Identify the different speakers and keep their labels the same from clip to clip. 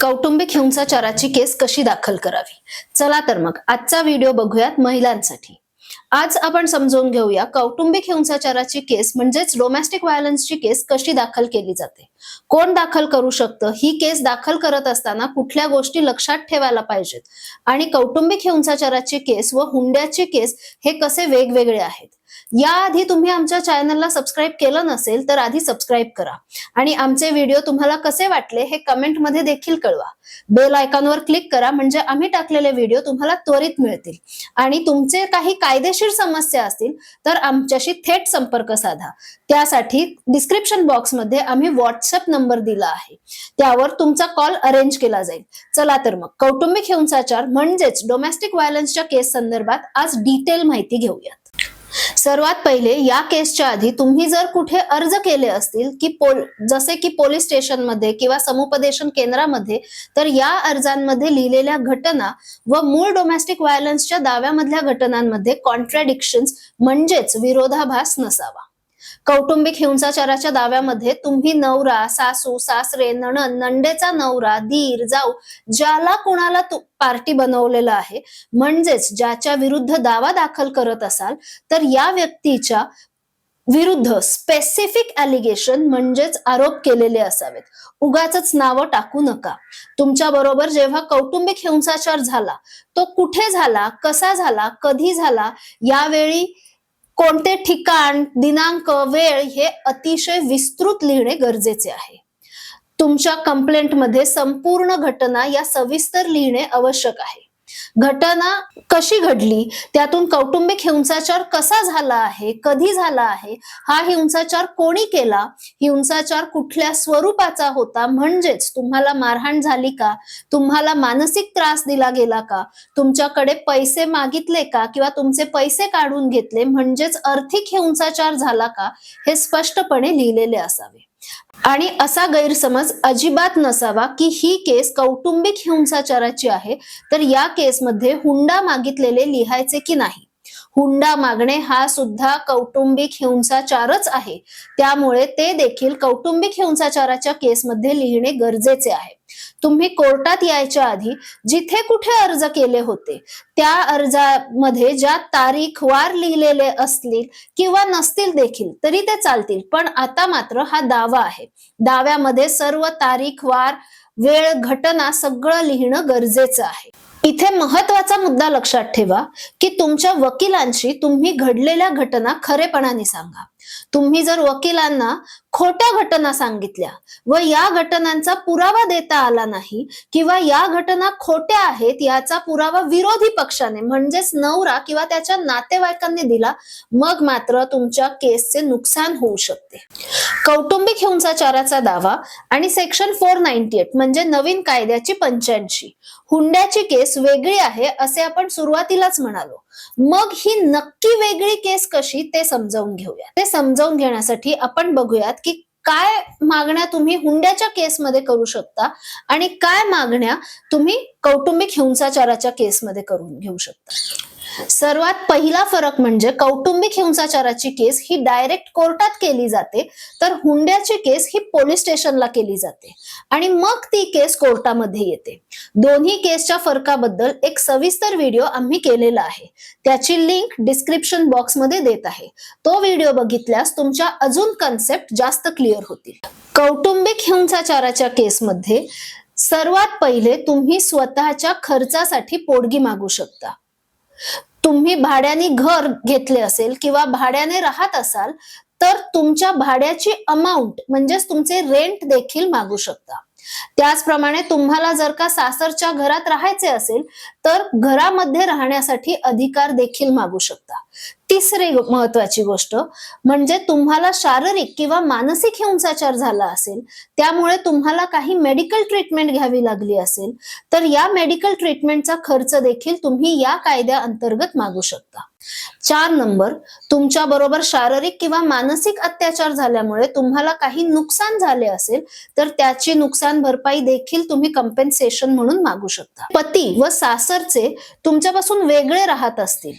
Speaker 1: कौटुंबिक हिंसाचाराची केस कशी दाखल करावी? चला तर मग आजचा व्हिडिओ बघूयात महिलांसाठी. आज आपण समजून घेऊया कौटुंबिक हिंसाचाराची केस म्हणजेच डोमेस्टिक व्हायलन्सची केस कशी दाखल केली जाते. कोण दाखल करू शकतं? ही केस दाखल करत असताना कुठल्या गोष्टी लक्षात ठेवायला पाहिजेत? आणि कौटुंबिक हिंसाचाराची केस व हुंड्याची केस हे कसे वेगवेगळे आहेत? याआधी तुम्ही आमच्या चॅनलला सबस्क्राईब केलं नसेल तर आधी सबस्क्राईब करा. आणि आमचे व्हिडिओ तुम्हाला कसे वाटले हे कमेंटमध्ये देखील कळवा. बेल आयकॉनवर क्लिक करा म्हणजे आम्ही टाकलेले व्हिडिओ तुम्हाला त्वरित मिळतील. आणि तुमचे काही कायदेशीर समस्या असतील तर आमच्याशी थेट संपर्क साधा. त्यासाठी डिस्क्रिप्शन बॉक्समध्ये आम्ही व्हॉट्सअप नंबर दिला आहे. त्यावर तुमचा कॉल अरेंज केला जाईल. चला तर मग कौटुंबिक हिंसाचार म्हणजेच डोमेस्टिक व्हायलन्सच्या केस संदर्भात आज डिटेल माहिती घेऊयात. सर्वात पहिले या केसच्या आधी तुम्ही जर कुठे अर्ज केले असतील की पोल जसे की पोलीस स्टेशनमध्ये किंवा समुपदेशन केंद्रामध्ये तर या अर्जांमध्ये लिहिलेल्या घटना व मूळ डोमेस्टिक व्हायलन्सच्या दाव्यामधल्या घटनांमध्ये कॉन्ट्रॅडिक्शन म्हणजेच विरोधाभास नसावा. कौटुंबिक हिंसाचाराच्या दाव्यामध्ये तुम्ही नवरा सासू सासरे नणन नंडेचा नवरा दीर जाऊ ज्याला कुणाला तू पार्टी बनवलेलं आहे म्हणजेच ज्याच्या विरुद्ध दावा दाखल करत असाल तर या व्यक्तीच्या विरुद्ध स्पेसिफिक अलिगेशन म्हणजेच आरोप केलेले असावेत. उगाच नावं टाकू नका. तुमच्या बरोबर जेव्हा कौटुंबिक हिंसाचार झाला तो कुठे झाला कसा झाला कधी झाला यावेळी कोणते ठिकाण दिनांक वेळ हे अतिशय विस्तृत लिहिणे गरजेचे आहे. तुमच्या कंप्लेंटमध्ये संपूर्ण घटना या सविस्तर लिहिणे आवश्यक आहे. घटना कशी घडली? त्यातून कौटुंबिक हिंसाचार कसा झाला आहे? कधी झाला आहे? हा हिंसाचार कोणी केला? हिंसाचार कुठल्या स्वरूपाचा होता? म्हणजेच तुम्हाला मारहाण झाली का? तुम्हाला मानसिक त्रास दिला गेला का? तुमच्याकडे पैसे मागितले का? किंवा तुमचे पैसे काढून घेतले? म्हणजेच आर्थिक हिंसाचार झाला का? हे स्पष्टपणे लिहिलेले असावे. आणि असा गैरसमज अजिबात नसावा की ही केस कौटुंबिक हिंसाचाराची आहे तर या केसमध्ये हुंडा मागितलेले लिहायचे की नाही? हुंडा मागणे हा सुद्धा कौटुंबिक हिंसाचारच आहे. त्यामुळे ते देखील कौटुंबिक हिंसाचाराच्या केसमध्ये लिहिणे गरजेचे आहे. तुम्ही कोर्टात यायच्या आधी जिथे कुठे अर्ज केले होते त्या अर्जामध्ये ज्या तारीख वार लिहिलेले असतील किंवा नसतील देखील तरी ते चालतील. पण आता मात्र हा दावा आहे. दाव्यामध्ये सर्व तारीख वार वेळ घटना सगळं लिहिणं गरजेचं आहे. इथे महत्त्वाचा मुद्दा लक्षात ठेवा की तुमच्या वकिलांशी तुम्ही घडलेल्या घटना खरेपणाने सांगा. तुम्ही जर वकिलांना खोट्या घटना सांगितल्या व या घटनांचा पुरावा देता आला नाही किंवा या घटना खोट्या आहेत याचा पुरावा विरोधी पक्षाने म्हणजेच नवरा किंवा त्याच्या नातेवाईकांनी दिला मग मात्र तुमच्या केसचे नुकसान होऊ शकते. कौटुंबिक हिंसाचाराचा दावा आणि सेक्शन फोर नाईन्टी एट म्हणजे नवीन कायद्याची पंच्याऐंशी. हुंड्याची केस वेगळी आहे असे आपण सुरुवातीलाच म्हणालो. मग ही नक्की वेगळी केस कशी ते समजावून घेऊया. ते समजावून घेण्यासाठी आपण बघूयात की काय मागण्या तुम्ही हुंड्याच्या केसमध्ये करू शकता आणि काय मागण्या तुम्ही कौटुंबिक हिंसाचाराच्या केसमध्ये करून घेऊ शकता. सर्वात पहिला फरक म्हणजे कौटुंबिक हिंसाचाराची केस ही डायरेक्ट कोर्टात केली जाते. तर हुंड्याची केस ही पोलीस स्टेशनला केली जाते. आणि मग ती केस कोर्टामध्ये येते. दोन्ही केसच्या फरकाबद्दल एक सविस्तर व्हिडिओ आम्ही केलेला आहे. त्याची लिंक डिस्क्रिप्शन बॉक्समध्ये देत आहे. तो व्हिडिओ बघितल्यास तुमच्या अजून कन्सेप्ट जास्त क्लिअर होतील. कौटुंबिक हिंसाचाराच्या केसमध्ये सर्वात पहिले तुम्ही स्वतःच्या खर्चासाठी पोडगी मागू शकता. तुम्ही भाड्याने घर घेतले असेल किंवा भाड्याने राहत असाल तर तुमच्या भाड्याची अमाऊंट म्हणजेच तुमचे रेंट देखील मागू शकता. त्याचप्रमाणे तुम्हाला जर का सासरच्या घरात राहायचे असेल तर घरामध्ये राहण्यासाठी अधिकार देखील मागू शकता. तिसरी महत्वाची गोष्ट म्हणजे तुम्हाला शारीरिक किंवा मानसिक हिंसाचार झाला असेल त्यामुळे तुम्हाला काही मेडिकल ट्रीटमेंट घ्यावी लागली असेल तर या मेडिकल ट्रीटमेंटचा खर्च देखील तुम्ही या कायद्या अंतर्गत मागू शकता. चार नंबर तुमच्या बरोबर शारीरिक किंवा मानसिक अत्याचार झाल्यामुळे तुम्हाला काही नुकसान झाले असेल तर त्याची नुकसान भरपाई देखील तुम्ही कंपेन्सेशन म्हणून मागू शकता. पती व सासरचे तुमच्यापासून वेगळे राहत असतील.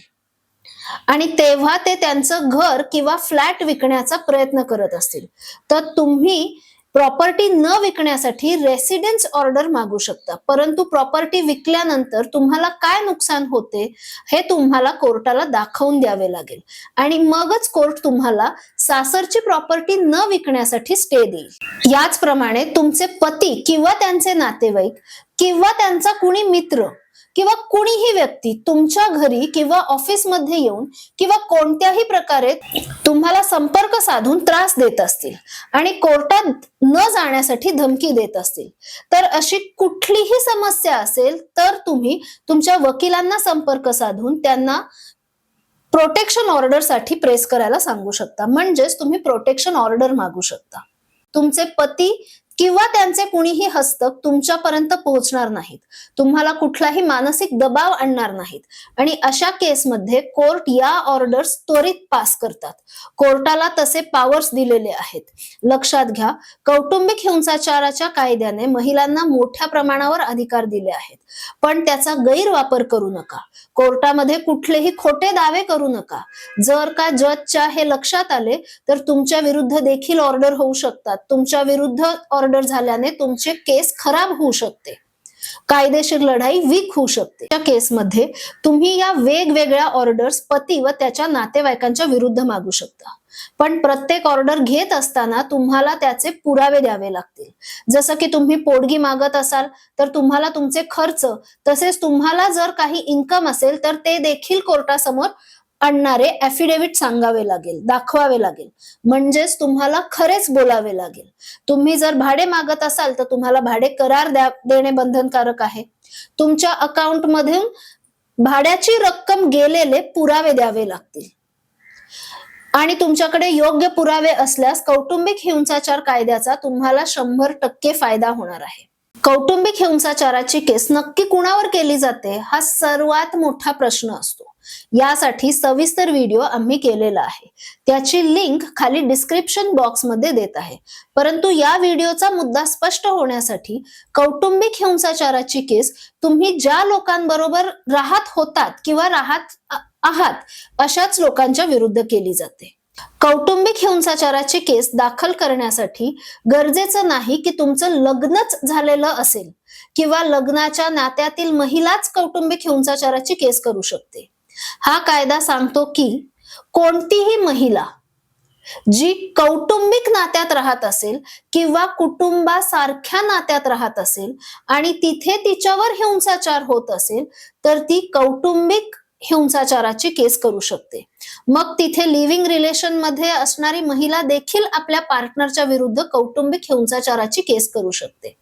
Speaker 1: आणि तेव्हा ते त्यांचं घर किंवा फ्लॅट विकण्याचा प्रयत्न करत असतील. तर तुम्ही प्रॉपर्टी न विकण्यासाठी रेसिडेन्स ऑर्डर मागू शकता. परंतु प्रॉपर्टी विकल्यानंतर तुम्हाला काय नुकसान होते हे तुम्हाला कोर्टाला दाखवून द्यावे लागेल. आणि मगच कोर्ट तुम्हाला सासरची प्रॉपर्टी न विकण्यासाठी स्टे देईल. याचप्रमाणे तुमचे पती किंवा त्यांचे नातेवाईक किंवा त्यांचा कुणी मित्र किंवा कुणीही व्यक्ती तुमच्या घरी किंवा ऑफिसमध्ये येऊन किंवा कोणत्याही प्रकारे तुम्हाला संपर्क साधून त्रास देत असतील आणि कोर्टात न जाण्यासाठी धमकी देत असतील तर अशी कुठलीही समस्या असेल तर तुम्ही तुमच्या वकिलांना संपर्क साधून त्यांना प्रोटेक्शन ऑर्डरसाठी प्रेस करायला सांगू शकता. म्हणजेच तुम्ही प्रोटेक्शन ऑर्डर मागू शकता. तुमचे पती किंवा त्यांचे कुणीही हस्तक तुमच्यापर्यंत पोहोचणार नाहीत. तुम्हाला कुठलाही मानसिक दबाव आणणार नाहीत. आणि अशा केसमध्ये कोर्ट या ऑर्डर्स त्वरित पास करतात. कोर्टाला तसे पॉवर्स दिलेले आहेत. लक्षात घ्या कौटुंबिक हिंसाचाराच्या कायद्याने महिलांना मोठ्या प्रमाणावर अधिकार दिले आहेत. पण त्याचा गैरवापर करू नका. कोर्टामध्ये कुठलेही खोटे दावे करू नका. जर का जजच्या हे लक्षात आले तर तुमच्या विरुद्ध देखील ऑर्डर होऊ शकतात. तुमच्या विरुद्ध ऑर्डर झाल्याने तुमचे केस खराब होऊ शकते. कायदेशीर लढाई वीक होऊ शकते. त्या केसमध्ये तुम्ही या वेगवेगळ्या ऑर्डर्स पती व त्याच्या नातेवाईकांच्या विरुद्ध मागू शकता. पण प्रत्येक ऑर्डर घेत असताना तुम्हाला त्याचे पुरावे द्यावे लागतील. जसं की तुम्ही पोडगी मागत असाल तर तुम्हाला तुमचे खर्च तसेच तुम्हाला जर काही इन्कम असेल तर ते देखील कोर्टासमोर आणणारे ऍफिडेव्हिट सांगावे लागेल दाखवावे लागेल. म्हणजेच तुम्हाला खरेच बोलावे लागेल. तुम्ही जर भाडे मागत असाल तर तुम्हाला भाडे करार देणे बंधनकारक आहे. तुमच्या अकाउंट मधून भाड्याची रक्कम गेलेले पुरावे द्यावे लागतील. आणि तुमच्याकडे योग्य पुरावे असल्यास कौटुंबिक हिंसाचार कायद्याचा तुम्हाला शंभर टक्के फायदा होणार आहे. कौटुंबिक हिंसाचाराची केस नक्की कुणावर केली जाते हा सर्वात मोठा प्रश्न असतो. यासाठी सविस्तर व्हिडिओ आम्ही केलेला आहे. त्याची लिंक खाली डिस्क्रिप्शन बॉक्समध्ये देत आहे. परंतु या व्हिडिओचा मुद्दा स्पष्ट होण्यासाठी कौटुंबिक हिंसाचाराची केस तुम्ही ज्या लोकांबरोबर राहत होतात किंवा राहत आहात अशाच लोकांच्या विरुद्ध केली जाते. कौटुंबिक हिंसाचाराची केस दाखल करण्यासाठी गरजेचं नाही की तुमचं लग्नच झालेलं असेल किंवा लग्नाच्या नात्यातील महिलाच कौटुंबिक हिंसाचाराची केस करू शकते. हा कायदा सांगतो की कोणतीही महिला जी कौटुंबिक नात्यात राहत असेल किंवा कुटुंबासारख्या नात्यात राहत असेल आणि तिथे तिच्यावर हिंसाचार होत असेल तर ती कौटुंबिक हिंसाचाराची केस करू शकते. मग तिथे लिव्हिंग रिलेशनमध्ये असणारी महिला देखील आपल्या पार्टनरच्या विरुद्ध कौटुंबिक हिंसाचाराची केस करू शकते.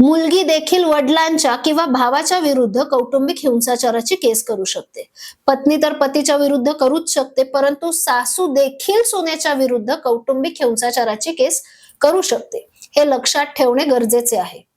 Speaker 1: मुलगी देखील वडिलांच्या किंवा भावाच्या विरुद्ध कौटुंबिक हिंसाचाराची केस करू शकते. पत्नी तर पतीच्या विरुद्ध करूच शकते परंतु सासू देखील सोन्याच्या विरुद्ध कौटुंबिक हिंसाचाराची केस करू शकते. हे लक्षात ठेवणे गरजेचे आहे.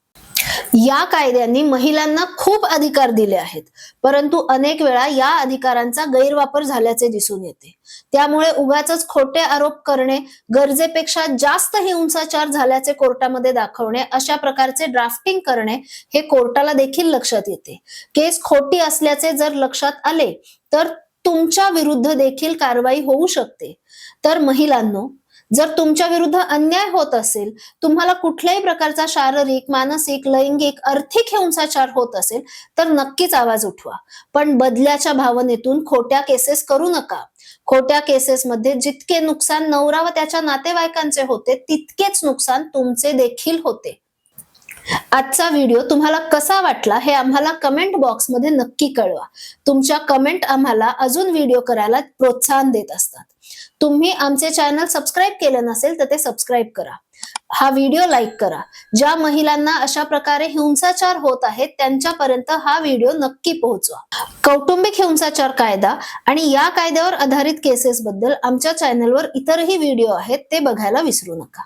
Speaker 1: या कायद्यांनी महिलांना खूप अधिकार दिले आहेत. परंतु अनेक वेळा या अधिकारांचा गैरवापर झाल्याचे दिसून येते. त्यामुळे उगाच खोटे आरोप करणे गरजेपेक्षा जास्त हिंसाचार झाल्याचे कोर्टामध्ये दाखवणे अशा प्रकारचे ड्राफ्टिंग करणे हे कोर्टाला देखील लक्षात येते. केस खोटी असल्याचे जर लक्षात आले तर तुमच्या विरुद्ध देखील कारवाई होऊ शकते. तर महिलांनो जर तुमच्या विरुद्ध अन्याय होत असेल तुम्हाला कुठल्याही प्रकारचा शारीरिक मानसिक लैंगिक आर्थिक हिंसाचार होत असेल तर नक्कीच आवाज उठवा. पण बदल्याच्या भावनेतून खोट्या केसेस करू नका. खोट्या केसेसमध्ये जितके नुकसान नवरा व त्याच्या नातेवाईकांचे होते तितकेच नुकसान तुमचे देखील होते. आजचा व्हिडिओ तुम्हाला कसा वाटला हे आम्हाला कमेंट बॉक्समध्ये नक्की कळवा. तुमच्या कमेंट आम्हाला अजून व्हिडिओ करायला प्रोत्साहन देत असतात. तुम्ही आमचे चॅनल सबस्क्राईब केलं नसेल तर ते सबस्क्राईब करा. हा व्हिडिओ लाईक करा. ज्या महिलांना अशा प्रकारे हिंसाचार होत आहेत त्यांच्यापर्यंत हा व्हिडिओ नक्की पोहोचवा. कौटुंबिक हिंसाचार कायदा आणि या कायद्यावर आधारित केसेस बद्दल आमच्या चॅनलवर इतरही व्हिडिओ आहेत ते बघायला विसरू नका.